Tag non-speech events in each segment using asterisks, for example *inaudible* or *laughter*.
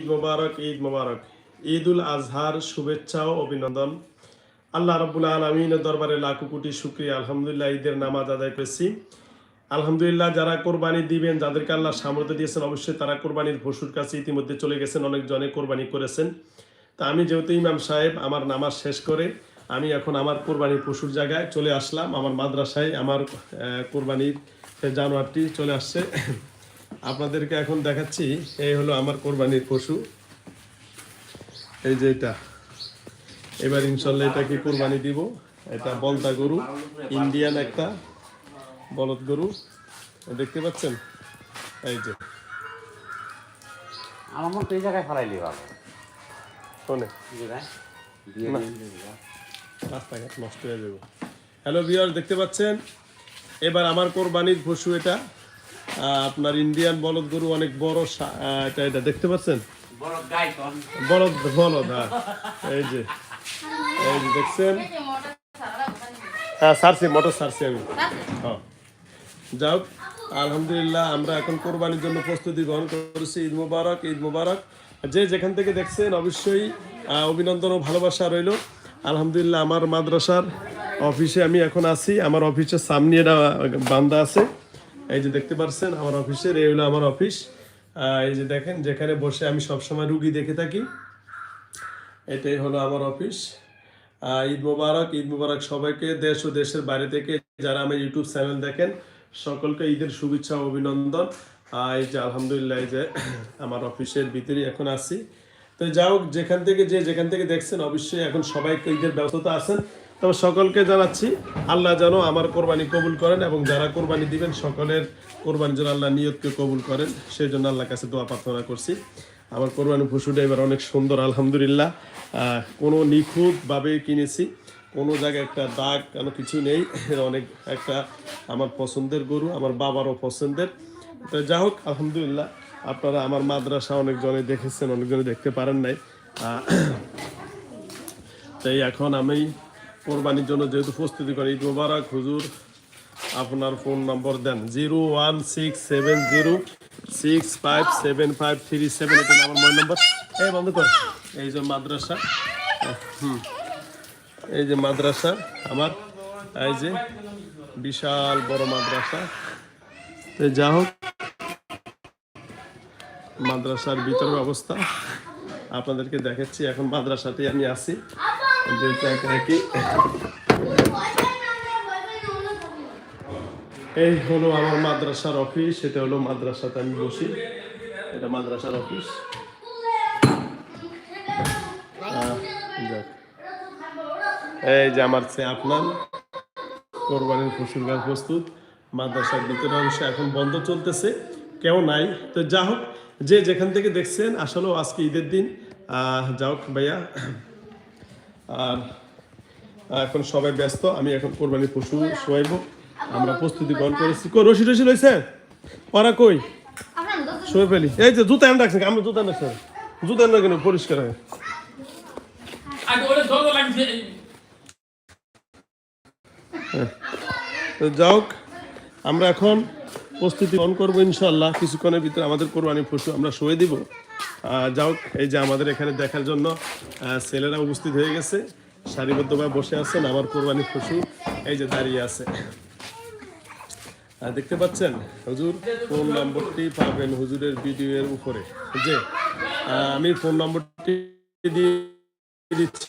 ঈদ মোবারক ঈদ মোবারক। ঈদ উল আজহার শুভেচ্ছা ও অভিনন্দন। আল্লাহ রব্বুল আলমিনের দরবারে লাখো কোটি শুক্রিয়া। আলহামদুলিল্লাহ ঈদের নামাজ আদায় করেছি। আলহামদুলিল্লাহ যারা কোরবানি দিবেন, যাদেরকে আল্লাহ সামর্থ্য দিয়েছেন, অবশ্যই তারা কোরবানির পশুর কাছে ইতিমধ্যে চলে গেছেন অনেকজনে কোরবানি করেছেন। তা আমি যেহেতু ইমাম সাহেব, আমার নামাজ শেষ করে আমি এখন আমার কোরবানির পশুর জায়গায় চলে আসলাম। আমার মাদ্রাসায় আমার কোরবানির জানোয়ারটি চলে আসছে। আপনাদেরকে এখন দেখাচ্ছি এই হলো আমার কোরবানির পশু। এই যে এটা। এবার ইনশাল্লাহ এটাকে কোরবানি দিব। এটা বলতা গরু ইন্ডিয়ান একটা বলদ গরু। দেখতে পাচ্ছেন? এই যে। আমার মন এই জায়গায় ফেলাইলি শোনে। রাস্তাঘাট নষ্ট হয়ে যাবে। হ্যালো বিয়ার দেখতে পাচ্ছেন? এবার আমার কোরবানির পশু এটা। আপনার ইন্ডিয়ান বলদ গরু অনেক বড় এটা এটা দেখতে পাচ্ছেন? বলদ বলদ হ্যাঁ। এই যে এই যে দেখছেন? হ্যাঁ সারছি মোটর সারছি আমি। হ্যাঁ। যাও আলহামদুলিল্লাহ আমরা এখন কোরবানির জন্য প্রস্তুতি গ্রহণ করেছি। ঈদ মুবারক ঈদ মুবারক। যে যেখান থেকে দেখছেন অবশ্যই অভিনন্দন ও ভালোবাসা রইল। আলহামদুলিল্লাহ আমার মাদ্রাসার অফিসে আমি এখন আছি। আমার অফিসের সামনে এটা বান্দা আছে। এই যে দেখতে পাচ্ছেন আমার অফিসের এই হলো আমার অফিস এই যে দেখেন, যেখানে বসে আমি সবসময় রুগী দেখে থাকি। এটাই হলো আমার অফিস ঈদ মোবারক ঈদ মোবারক সবাইকে, দেশ ও দেশের বাইরে থেকে যারা আমার ইউটিউব চ্যানেল দেখেন, সকলকে ঈদের শুভেচ্ছা অভিনন্দন। এই যে আলহামদুলিল্লাহ যে *coughs* আমার অফিসের ভিতরে এখন আছি। তো যাও যেখান থেকে যে যেখান থেকে দেখছেন, অবশ্যই এখন সবাইকে ঈদের ব্যস্ততা আছেন তবে সকলকে জানাচ্ছি, আল্লাহ যেন আমার কোরবানি কবুল করেন এবং যারা কোরবানি দিবেন, সকলের কোরবানি যেন আল্লাহ নিয়তকে কবুল করেন। সেই জন্য আল্লাহর কাছে দোয়া প্রার্থনা করছি। আমার কোরবানি পশুটা এবার অনেক সুন্দর, আলহামদুলিল্লাহ। কোনো নিখুঁতভাবে কিনেছি। কোনো জায়গায় একটা দাগ, কেন কিছু নেই। অনেক একটা আমার পছন্দের গরু, আমার বাবারও পছন্দের। তো যা হোক, আলহামদুলিল্লাহ, আপনারা আমার মাদ্রাসা অনেকজনে দেখেছেন অনেকজনে দেখতে পারেন নাই। তাই এখন আমি কোরবানির জন্য যেহেতু প্রস্তুতি করে, ঈদ মোবারক, হুজুর, আপনার ফোন নম্বর দেন। Zero one six seven zero six five seven five three seven, এটা আমার মোবাইল নম্বর। এই বন্ধ কর। এই যে মাদ্রাসা, হুম, এই যে মাদ্রাসা আমার, এই যে বিশাল বড় মাদ্রাসা। তো যা হোক, মাদ্রাসার ভিতরের অবস্থা, আপনাদেরকে দেখাচ্ছি। এখন মাদ্রাসাতে আমি আছি। এই হলো আমার মাদ্রাসার অফিস এটা হলো মাদ্রাসাতে আমি বসি। এটা মাদ্রাসার অফিস। এই যে আমার চেয়ে আপনার কোরবানির পশুর গাছ প্রস্তুত, মাদ্রাসার ভিতরে অংশ এখন বন্ধ চলতেছে, কেউ নাই। তো যা হোক, যে যেখান থেকে দেখছেন আসলেও আজকে ঈদের দিন। যা হোক ভাইয়া আর এখন সবাই ব্যস্ত আমি এখন কোরবানির পশু শোয়াইব। আমরা প্রস্তুতি গ্রহণ করেছি। কই রশি রশি রয়েছে ওরা কই? শোয়ে ফেলি। এই যে জুতা এনে রাখছেন আমরা জুতা এনে রাখছেন জুতা এনে কেন পরিষ্কার হয়। যাই হোক আমরা এখন প্রস্তুতি গ্রহণ করব ইনশাল্লাহ কিছুক্ষণের ভিতরে আমাদের কোরবানি পশু আমরা শুয়ে দিব। যাই এই যে আমাদের এখানে দেখার জন্য ছেলেরা উপস্থিত হয়ে গেছে। সারিবদ্ধভাবে বসে আছেন আমার কোরবানি পশু। এই যে দাঁড়িয়ে আছে। আর দেখতে পাচ্ছেন? হুজুর, ফোন নম্বরটি পাবেন হুজুরের ভিডিও এর উপরে যে আমি ফোন নম্বরটি দিয়ে দিচ্ছি।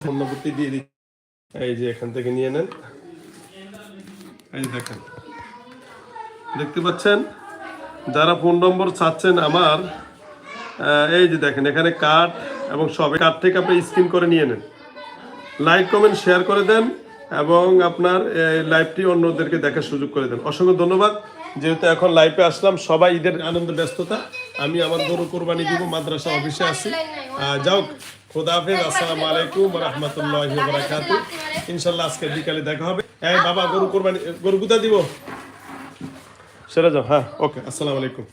ফোন নম্বরটি দিয়ে দিচ্ছি। এই যে, এখান থেকে নিয়ে নেন। এই দেখেন। দেখতে পাচ্ছেন? যারা ফোন নম্বর চাচ্ছেন আমার এই যে দেখেন, এখানে কার্ড এবং সব কার্ড থেকে আপনি স্ক্রিন করে নিয়ে নেন। লাইক, কমেন্ট, শেয়ার করে দেন এবং আপনার এই লাইভটি অন্যদেরকে দেখার সুযোগ করে দেন। অসংখ্য ধন্যবাদ। যেহেতু এখন লাইভে আসলাম, সবাই ঈদের আনন্দ, ব্যস্ততা। আমি আমার গরু কোরবানি দিব, মাদ্রাসা অফিসে আছি। যাও খোদা হাফেজ। আসসালামু আলাইকুম রহমতুল্লাহ ইনশাল্লাহ আজকে বিকালে দেখা হবে। এই বাবা গরু কোরবানি গরু গুদা দিব। সেরে যাও হ্যাঁ। ওকে আসসালামু আলাইকুম।